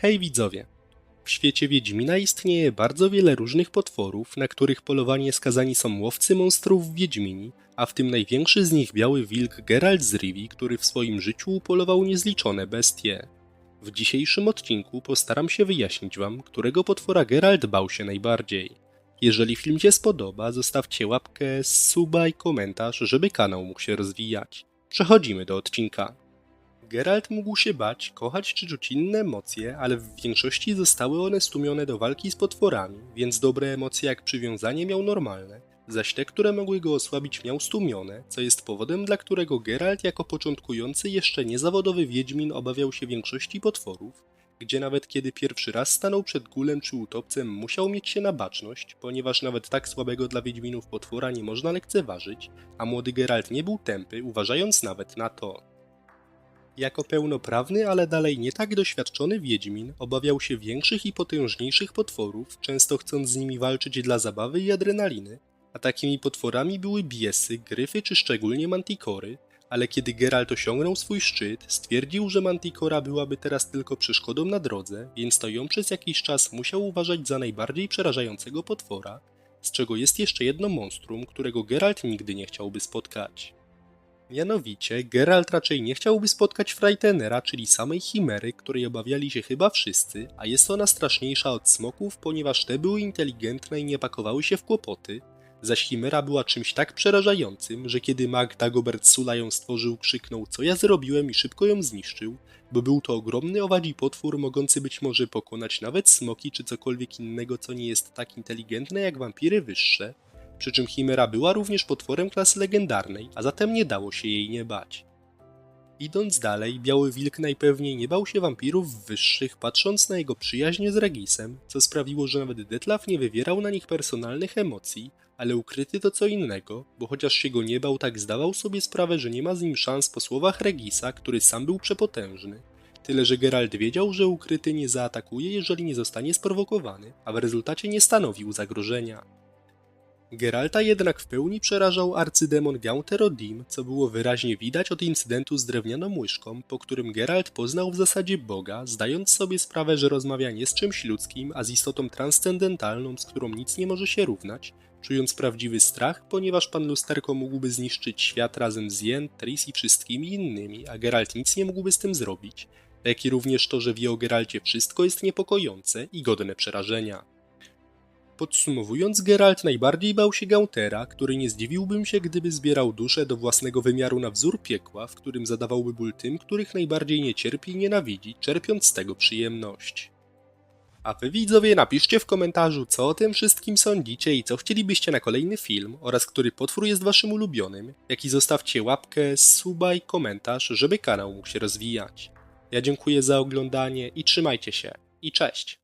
Hej widzowie! W świecie Wiedźmina istnieje bardzo wiele różnych potworów, na których polowanie skazani są łowcy monstrów Wiedźmini, a w tym największy z nich biały wilk Geralt z Rivii, który w swoim życiu upolował niezliczone bestie. W dzisiejszym odcinku postaram się wyjaśnić wam, którego potwora Geralt bał się najbardziej. Jeżeli film się spodoba, zostawcie łapkę, suba i komentarz, żeby kanał mógł się rozwijać. Przechodzimy do odcinka. Geralt mógł się bać, kochać czy czuć inne emocje, ale w większości zostały one stłumione do walki z potworami, więc dobre emocje jak przywiązanie miał normalne, zaś te, które mogły go osłabić miał stłumione, co jest powodem, dla którego Geralt jako początkujący jeszcze niezawodowy Wiedźmin obawiał się większości potworów, gdzie nawet kiedy pierwszy raz stanął przed gulem czy utopcem musiał mieć się na baczność, ponieważ nawet tak słabego dla Wiedźminów potwora nie można lekceważyć, a młody Geralt nie był tępy, uważając nawet na to. Jako pełnoprawny, ale dalej nie tak doświadczony Wiedźmin obawiał się większych i potężniejszych potworów, często chcąc z nimi walczyć dla zabawy i adrenaliny, a takimi potworami były biesy, gryfy czy szczególnie mantikory, ale kiedy Geralt osiągnął swój szczyt, stwierdził, że mantikora byłaby teraz tylko przeszkodą na drodze, więc to ją przez jakiś czas musiał uważać za najbardziej przerażającego potwora, z czego jest jeszcze jedno monstrum, którego Geralt nigdy nie chciałby spotkać. Mianowicie, Geralt raczej nie chciałby spotkać Frightenera, czyli samej Chimery, której obawiali się chyba wszyscy, a jest ona straszniejsza od smoków, ponieważ te były inteligentne i nie pakowały się w kłopoty, zaś Chimera była czymś tak przerażającym, że kiedy mag Dagobert Sula ją stworzył, krzyknął co ja zrobiłem? i szybko ją zniszczył, bo był to ogromny owadzi potwór mogący być może pokonać nawet smoki czy cokolwiek innego, co nie jest tak inteligentne jak wampiry wyższe, przy czym Chimera była również potworem klasy legendarnej, a zatem nie dało się jej nie bać. Idąc dalej, Biały Wilk najpewniej nie bał się wampirów wyższych, patrząc na jego przyjaźnie z Regisem, co sprawiło, że nawet Detlaf nie wywierał na nich personalnych emocji, ale ukryty to co innego, bo chociaż się go nie bał, tak zdawał sobie sprawę, że nie ma z nim szans po słowach Regisa, który sam był przepotężny. Tyle, że Geralt wiedział, że ukryty nie zaatakuje, jeżeli nie zostanie sprowokowany, a w rezultacie nie stanowił zagrożenia. Geralta jednak w pełni przerażał arcydemon Gaunterodim, co było wyraźnie widać od incydentu z drewnianą łyżką, po którym Geralt poznał w zasadzie Boga, zdając sobie sprawę, że rozmawia nie z czymś ludzkim, a z istotą transcendentalną, z którą nic nie może się równać, czując prawdziwy strach, ponieważ pan lusterko mógłby zniszczyć świat razem z Yen, Tris i wszystkimi innymi, a Geralt nic nie mógłby z tym zrobić, jak i również to, że wie o Geralcie wszystko jest niepokojące i godne przerażenia. Podsumowując, Geralt najbardziej bał się Gauntera, który nie zdziwiłbym się, gdyby zbierał duszę do własnego wymiaru na wzór piekła, w którym zadawałby ból tym, których najbardziej nie cierpi i nienawidzi, czerpiąc z tego przyjemność. A wy widzowie napiszcie w komentarzu, co o tym wszystkim sądzicie i co chcielibyście na kolejny film oraz który potwór jest waszym ulubionym, jak i zostawcie łapkę, suba i komentarz, żeby kanał mógł się rozwijać. Ja dziękuję za oglądanie i trzymajcie się. I cześć!